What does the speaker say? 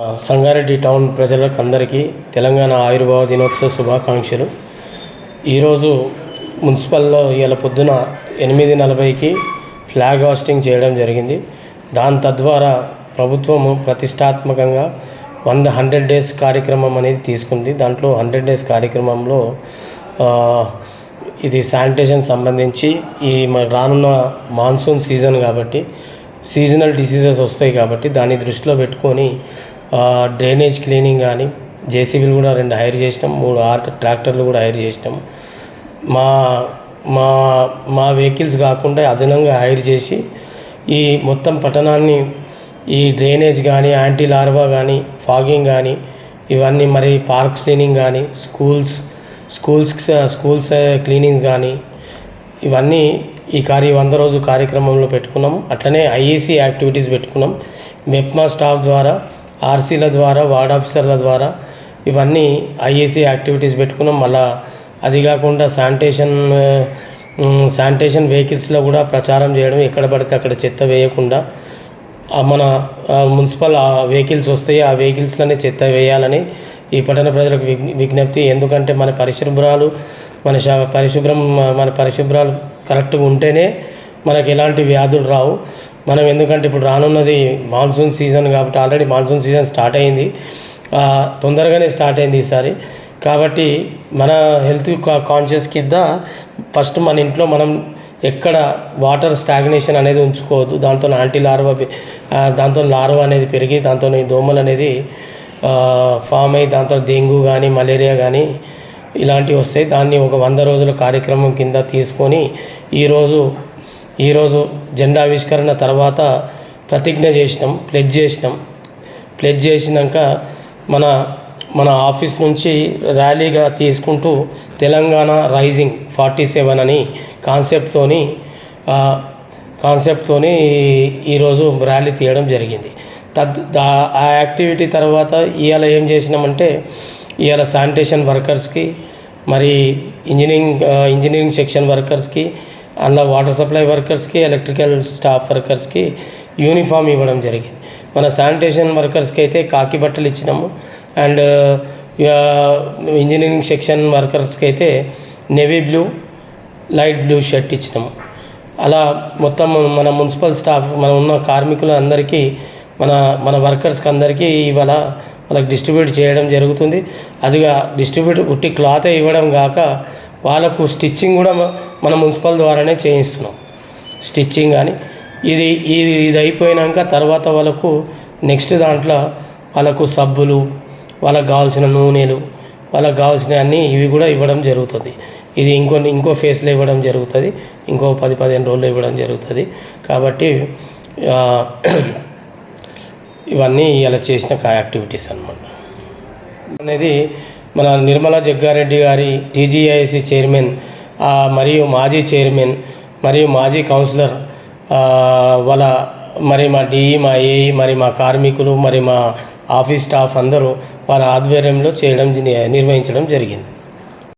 Sangareddy town ప్రజలకు అందరికీ తెలంగాణ ఆయుర్వేద దినోత్సవ శుభాకాంక్షలు. ఈరోజు మున్సిపల్లో ఇవాళ పొద్దున ఎనిమిది నలభైకి ఫ్లాగ్ హాస్టింగ్ చేయడం జరిగింది. దాని తద్వారా ప్రభుత్వము ప్రతిష్టాత్మకంగా వంద హండ్రెడ్ డేస్ కార్యక్రమం అనేది తీసుకుంది. దాంట్లో హండ్రెడ్ డేస్ కార్యక్రమంలో ఇది శానిటేషన్ సంబంధించి ఈ మ- రానున్న మాన్సూన్ సీజన్ కాబట్టి సీజనల్ డిసీజెస్ వస్తాయి కాబట్టి దాన్ని దృష్టిలో పెట్టుకొని డ్రైనేజ్ క్లీనింగ్ కానీ జేసీబీలు కూడా రెండు హైర్ చేసినాం మూడు ఆర్ ట్రాక్టర్లు కూడా హైర్ చేసినాం. మా మా మా వెహికల్స్ కాకుండా అదనంగా హైర్ చేసి ఈ మొత్తం పట్టణాన్ని ఈ డ్రైనేజ్ కానీ యాంటీ లార్వా కానీ ఫాగింగ్ కానీ ఇవన్నీ మరి పార్క్ క్లీనింగ్ కానీ స్కూల్స్ స్కూల్స్ స్కూల్స్ క్లీనింగ్ కానీ ఇవన్నీ ఈ కార్య వంద రోజు కార్యక్రమంలో పెట్టుకున్నాం. అట్లనే ఐఏసీ యాక్టివిటీస్ పెట్టుకున్నాం. మెప్మా స్టాఫ్ ద్వారా ఆర్సీల ద్వారా వార్డ్ ఆఫీసర్ల ద్వారా ఇవన్నీ ఐఏసీ యాక్టివిటీస్ పెట్టుకున్నాం. మళ్ళా అది కాకుండా శానిటేషన్ శానిటేషన్ వెహికల్స్లో కూడా ప్రచారం చేయడం ఎక్కడ పడితే అక్కడ చెత్త వేయకుండా మన మున్సిపల్ ఆ వెహికల్స్ వస్తాయి ఆ వెహికల్స్లోనే చెత్త వేయాలని ఈ పట్టణ ప్రజలకు విజ్ఞప్తి. ఎందుకంటే మన పరిశుభ్రాలు మన శ- పరిశుభ్రం మన పరిశుభ్రాలు కరెక్ట్గా ఉంటేనే మనకి ఎలాంటి వ్యాధులు రావు. మనం ఎందుకంటే ఇప్పుడు రానున్నది మాన్సూన్ సీజన్ కాబట్టి ఆల్రెడీ మాన్సూన్ సీజన్ స్టార్ట్ అయింది. తొందరగానే స్టార్ట్ అయింది ఈసారి. కాబట్టి మన హెల్త్ కాన్షియస్ కింద ఫస్ట్ మన ఇంట్లో మనం ఎక్కడ వాటర్ స్టాగ్నేషన్ అనేది ఉంచుకోవద్దు. దాంతో యాంటీ లార్వా దాంతో లార్వా అనేది పెరిగి దాంతో దోమలు అనేది ఫామ్ అయ్యి దాంతో డెంగ్యూ కానీ మలేరియా కానీ ఇలాంటివి వస్తాయి. దాన్ని ఒక వంద రోజుల కార్యక్రమం కింద తీసుకొని ఈరోజు ఈరోజు జెండా ఆవిష్కరణ తర్వాత ప్రతిజ్ఞ చేసినాం ప్లెజ్ చేసినాం. ప్లెజ్ చేసినాక మన మన ఆఫీస్ నుంచి ర్యాలీగా తీసుకుంటూ తెలంగాణ రైజింగ్ ఫార్టీ సెవెన్ అని కాన్సెప్ట్తోని కాన్సెప్ట్తో కాన్సెప్ట్తోని ఈరోజు ర్యాలీ తీయడం జరిగింది. తద్ ఆ యాక్టివిటీ తర్వాత ఇవాళ ఏం చేసినామంటే ఇవాళ శానిటేషన్ వర్కర్స్కి మరి ఇంజనీరింగ్ ఇంజనీరింగ్ సెక్షన్ వర్కర్స్కి అందులో వాటర్ సప్లై వర్కర్స్కి ఎలక్ట్రికల్ స్టాఫ్ వర్కర్స్కి యూనిఫామ్ ఇవ్వడం జరిగింది. మన శానిటేషన్ వర్కర్స్కి అయితే కాకి బట్టలు ఇచ్చినాము. అండ్ ఇంజనీరింగ్ సెక్షన్ వర్కర్స్కి అయితే navy blue light blue shirt ఇచ్చినాము. అలా మొత్తం మన మున్సిపల్ స్టాఫ్ మన ఉన్న కార్మికులు అందరికీ మన మన వర్కర్స్కి అందరికీ ఇవాళ వాళ్ళకి డిస్ట్రిబ్యూట్ చేయడం జరుగుతుంది. అదిగా డిస్ట్రిబ్యూట్ ఉట్టి క్లాత్ ఇవ్వడం కాక వాళ్ళకు స్టిచ్చింగ్ కూడా మన మున్సిపల్ ద్వారానే చేయిస్తున్నాం. స్టిచ్చింగ్ కానీ ఇది ఇది ఇది అయిపోయినాక తర్వాత వాళ్ళకు నెక్స్ట్ దాంట్లో వాళ్ళకు సబ్బులు వాళ్ళకు కావాల్సిన నూనెలు వాళ్ళకి కావాల్సిన అన్నీ ఇవి కూడా ఇవ్వడం జరుగుతుంది. ఇది ఇంకో ఇంకో ఫేస్లో ఇవ్వడం జరుగుతుంది. ఇంకో పది పదిహేను రోజులు ఇవ్వడం జరుగుతుంది. కాబట్టి ఇవన్నీ ఇలా చేసిన యాక్టివిటీస్ అనమాట అనేది మన నిర్మలా జగ్గారెడ్డి గారి టీజీఐసి చైర్మన్ మరియు మాజీ చైర్మన్ మరియు మాజీ కౌన్సిలర్ వాళ్ళ మరి మా డిఈ మా ఏఈ మరి మా కార్మికులు మరి మా ఆఫీస్ స్టాఫ్ అందరూ వాళ్ళ ఆధ్వర్యంలో చేయడం నిర్వహించడం జరిగింది.